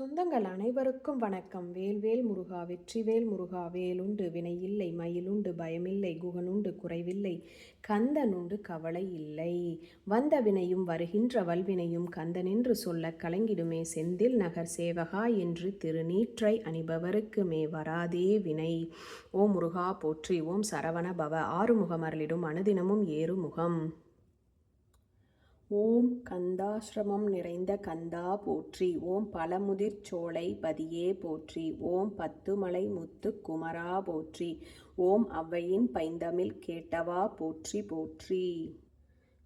சொந்தங்கள் அனைவருக்கும் வணக்கம். வேல்வேல் முருகா வெற்றிவேல் முருகா வேலுண்டு வினையில்லை மயிலுண்டு பயமில்லை குகனுண்டு குறைவில்லை கந்தனுண்டு கவலை இல்லை. வந்த வினையும் வருகின்ற வல்வினையும் கந்தனென்று சொல்ல கலங்கிடுமே செந்தில் நகர் சேவகா என்று திருநீற்றை அணிபவருக்கு மே வராதே வினை. ஓம் முருகா போற்றி ஓம் சரவண பவ ஆறுமுகமரலிடும் அனுதினமும் ஏறுமுகம். ஓம் கந்தாசிரமம் நிறைந்த கந்தா போற்றி ஓம் பழமுதிர் சோலை பதியே போற்றி ஓம் பத்துமலை முத்து குமரா போற்றி ஓம் அவ்வையின் பைந்தமிழ் கேட்டவா போற்றி போற்றி.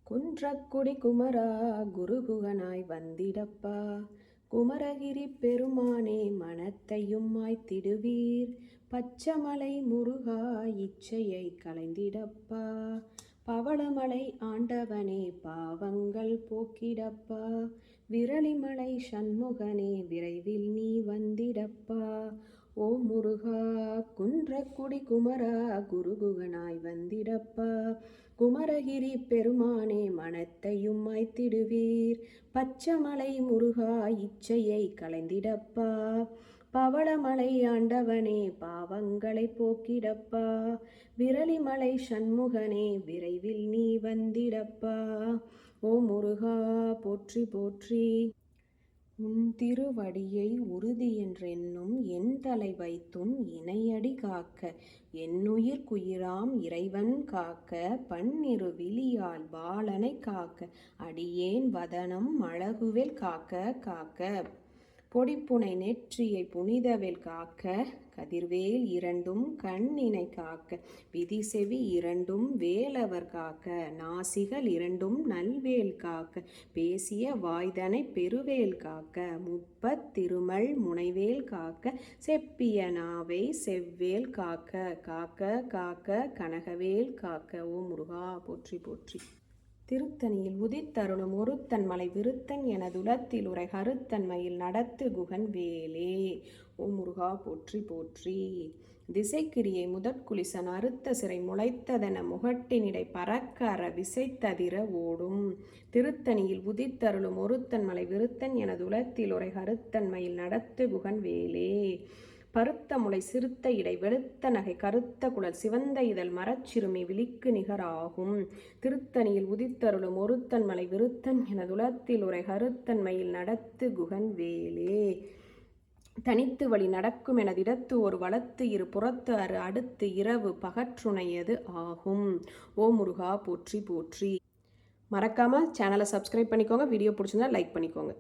குன்றக்குடி குமரா குருகுகனாய் வந்திடப்பா. குமரகிரி பெருமானே மனத்தையும் மாய்த்திடுவீர். பச்சமலை முருகா இச்சையை கலைந்திடப்பா பவளமலை ஆண்டவனே பாவங்கள் போக்கிடப்பா. விரலிமலை சண்முகனே விரைவில் நீ வந்திடப்பா. ஓ முருகா குன்றக்குடி குமரா குருகுகனாய் வந்திடப்பா. குமரகிரி பெருமானே மனத்தையும் மாய்த்திடுவீர். பச்சமலை முருகா இச்சையை கலைந்திடப்பா பவளமலை ஆண்டவனே பாவங்களை போக்கிடப்பா. விரலிமலை சண்முகனே விரைவில் நீ வந்திடப்பா. ஓ முருகா போற்றி போற்றி. உன் திருவடியை உறுதி என்றென்னும் என் தலை வைத்தும் இணையடி காக்க. என்னுயிர் குயிராம் இறைவன் காக்க. பன்னிரு விழியால் பாலனை காக்க. அடியேன் வதனம் அழகுவேல் காக்க காக்க. கொடிப்புனை நெற்றியை புனிதவேல் காக்க கதிர்வேல் இரண்டும் கண்ணினை காக்க விதி செவி இரண்டும் வேலவர் காக்க நாசிகள் இரண்டும் நல்வேல் காக்க பேசிய வாய்தனை பெருவேல் காக்க முப்பத் திருமல் முனைவேல் காக்க செப்பிய நாவை செவ்வேல் காக்க காக்க காக்க கனகவேல் காக்க ஓ முருகா போற்றி போற்றி. திருத்தணியில் உதித்தருளும் ஒருத்தன் மலை விருத்தன் எனதுலத்தில் உரை கருத்தன்மையில் நடத்து குகன் வேலே. ஓ முருகா போற்றி போற்றி. திசைக்கிரியை முதற்குலிசன் அறுத்த சிறை முளைத்ததென முகட்டினிடை பறக்கற விசைத்ததிர ஓடும். திருத்தணியில் உதித்தருளும் ஒருத்தன் மலை விருத்தன் எனதுலத்தில் உரை கருத்தன்மையில் நடத்து குகன் வேலே. பருத்த முளை சிறுத்த இடை வெளுத்த நகை கருத்த குழல் சிவந்த இதழ் மரச்சிறுமி விழிக்கு நிகராகும். திருத்தணியில் உதித்தருளும் ஒருத்தன் மலை விருத்தன் எனதுலத்தில் உரை கருத்தன்மையில் நடத்து குகன் வேலே. தனித்து வழி நடக்கும் எனதிடத்து ஒரு வளத்து இரு புறத்து அறு அடுத்து இரவு பகற்றுணையது ஆகும். ஓ முருகா போற்றி போற்றி. மறக்காமல் சேனலை சப்ஸ்கிரைப் பண்ணிக்கோங்க. வீடியோ பிடிச்சிருந்தா லைக் பண்ணிக்கோங்க.